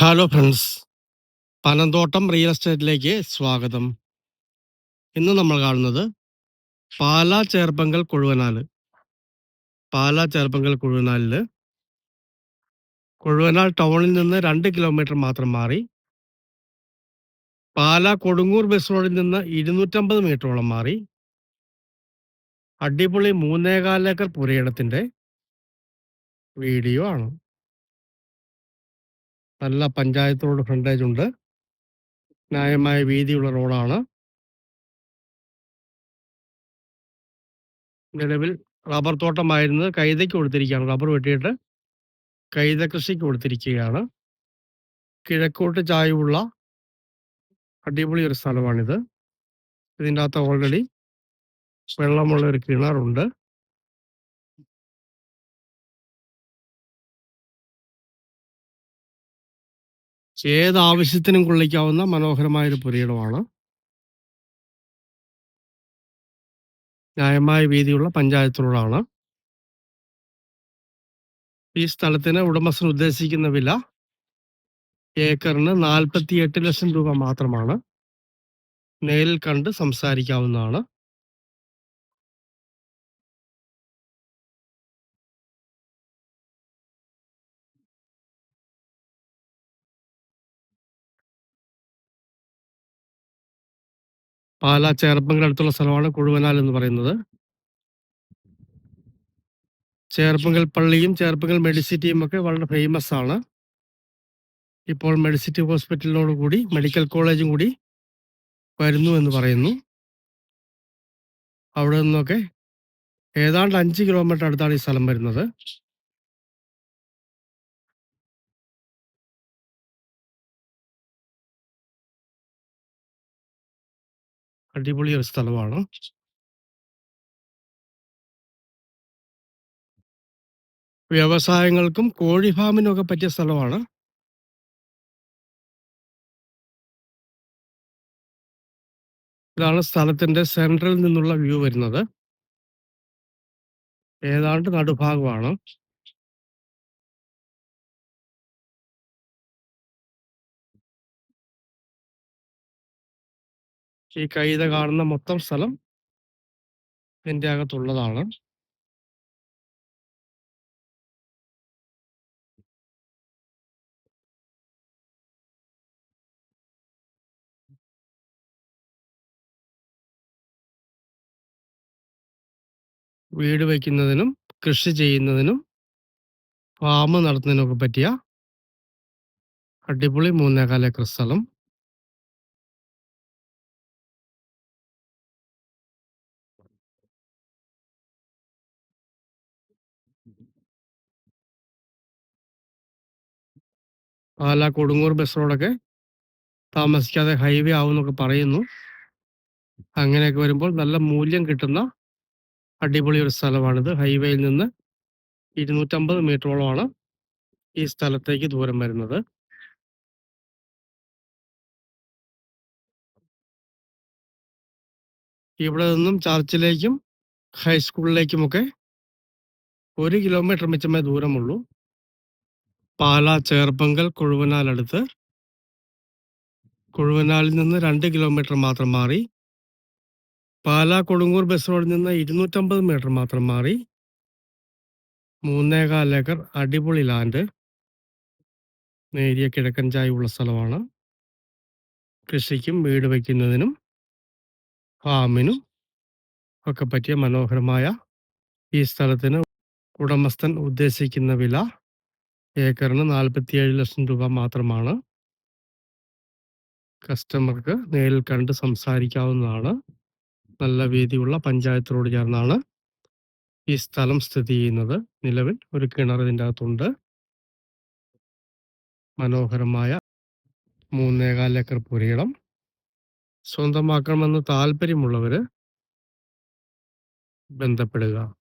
Hello friends Panamthottam real എസ്റ്റേറ്റിലേക്ക് സ്വാഗതം. ഇന്ന് നമ്മൾ കാണുന്നത് പാലാ ചേർപ്പങ്കൽ കൊഴുവനാല്. പാലാ ചേർപ്പങ്കൽ കൊഴുവനാലിൽ കൊഴുവനാൽ ടൗണിൽ നിന്ന് രണ്ട് കിലോമീറ്റർ മാത്രം മാറി. പാലാ കൊടുങ്ങൂർ ബസ് റോഡിൽ നിന്ന് ഇരുന്നൂറ്റമ്പത് മീറ്ററോളം മാറി. അടിപൊളി മൂന്നേകാലേക്കർ പുരയിടത്തിന്റെ വീഡിയോ ആണ്. നല്ല പഞ്ചായത്ത് റോഡ് ഫ്രണ്ടേജ് ഉണ്ട് ന്യായമായ വീതിയുള്ള റോഡാണ്. നിലവിൽ റബ്ബർ തോട്ടമായിരുന്നത് കൈതയ്ക്ക് കൊടുത്തിരിക്കുകയാണ്. റബ്ബർ വെട്ടിയിട്ട് കൈത കൃഷിക്ക് കൊടുത്തിരിക്കുകയാണ്. കിഴക്കോട്ട് ചായവുള്ള അടിപൊളി ഒരു സ്ഥലമാണിത്. ഇതിന്റെ അകത്ത് ഓൾറെഡി വെള്ളമുള്ള ഒരു കിണറുണ്ട്. ഏത് ആവശ്യത്തിനും കൊള്ളിക്കാവുന്ന മനോഹരമായ ഒരു പുരയിടമാണ്. ന്യായമായ വീതിയുള്ള പഞ്ചായത്ത് ഈ സ്ഥലത്തിന് ഉടമസ്ഥൻ ഉദ്ദേശിക്കുന്ന വില ഏക്കറിന് നാൽപ്പത്തി എട്ട് ലക്ഷം രൂപ മാത്രമാണ്. നേരിൽ കണ്ട് സംസാരിക്കാവുന്നതാണ്. പാലാ ചേർപ്പങ്കിൽ അടുത്തുള്ള സ്ഥലമാണ് കുഴുവനാൽ എന്ന് പറയുന്നത്. ചേർപ്പങ്കൽ പള്ളിയും ചേർപ്പങ്കൽ മെഡിസിറ്റിയും ഒക്കെ വളരെ ഫേമസ് ആണ്. ഇപ്പോൾ മെഡിസിറ്റി ഹോസ്പിറ്റലിനോട് കൂടി മെഡിക്കൽ കോളേജും കൂടി വരുന്നു എന്ന് പറയുന്നു. അവിടെ നിന്നൊക്കെ ഏതാണ്ട് അഞ്ച് കിലോമീറ്റർ അടുത്താണ് ഈ സ്ഥലം വരുന്നത്. അടിപൊളി ഒരു സ്ഥലമാണ്. വ്യവസായങ്ങൾക്കും കോഴി ഫാമിനും ഒക്കെ പറ്റിയ സ്ഥലമാണ്. ഇതാണ് സ്ഥലത്തിന്റെ സെൻട്രലിൽ നിന്നുള്ള വ്യൂ വരുന്നത്. ഏതാണ്ട് നടുഭാഗമാണ്. ഈ കൈത കാണുന്ന മൊത്തം സ്ഥലം ഇതിന്റെ അകത്തുള്ളതാണ്. വീട് വയ്ക്കുന്നതിനും കൃഷി ചെയ്യുന്നതിനും ഫാം നടത്തുന്നതിനൊക്കെ പറ്റിയ അടിപൊളി മൂന്നേകാൽ ഏക്കർ സ്ഥലം. പാലാ കൊടുങ്ങൂർ ബസ് റോഡൊക്കെ താമസിക്കാതെ ഹൈവേ ആവുമെന്നൊക്കെ പറയുന്നു. അങ്ങനെയൊക്കെ വരുമ്പോൾ നല്ല മൂല്യം കിട്ടുന്ന അടിപൊളി ഒരു സ്ഥലമാണിത്. ഹൈവേയിൽ നിന്ന് ഇരുന്നൂറ്റമ്പത് മീറ്ററോളമാണ് ഈ സ്ഥലത്തേക്ക് ദൂരം വരുന്നത്. ഇവിടെ നിന്നും ചർച്ചിലേക്കും ഹൈസ്കൂളിലേക്കുമൊക്കെ ഒരു കിലോമീറ്റർ മിച്ചമേ ദൂരമുള്ളൂ. പാലാ ചേർപ്പങ്കൽ കുഴുവനാലടുത്ത്. കൊഴുവനാലിൽ നിന്ന് രണ്ട് കിലോമീറ്റർ മാത്രം മാറി. പാലാ കൊടുങ്ങൂർ ബസ് റോഡിൽ നിന്ന് ഇരുന്നൂറ്റമ്പത് മീറ്റർ മാത്രം മാറി. മൂന്നേകാൽ ഏക്കർ അടിപൊളി ലാൻഡ്. നേരിയ കിഴക്കൻ ചായവുള്ള സ്ഥലമാണ്. കൃഷിക്കും വീട് വയ്ക്കുന്നതിനും ഫാമിനും ഒക്കെ പറ്റിയ മനോഹരമായ ഈ സ്ഥലത്തിന് ഉടമസ്ഥൻ ഉദ്ദേശിക്കുന്ന വില ഏക്കറിന് നാൽപ്പത്തിയേഴ് ലക്ഷം രൂപ മാത്രമാണ്. കസ്റ്റമർക്ക് നേരിൽ കണ്ട് സംസാരിക്കാവുന്നതാണ്. നല്ല വീതിയുള്ള പഞ്ചായത്ത് റോഡ് ചേർന്നാണ് ഈ സ്ഥലം സ്ഥിതി ചെയ്യുന്നത്. നിലവിൽ ഒരു കിണർ ഇതിന്റെ അകത്തുണ്ട് മനോഹരമായ മൂന്നേകാൽ ഏക്കർ പുരയിടം. സ്വന്തമാക്കണമെന്ന് താല്പര്യമുള്ളവർ ബന്ധപ്പെടുക.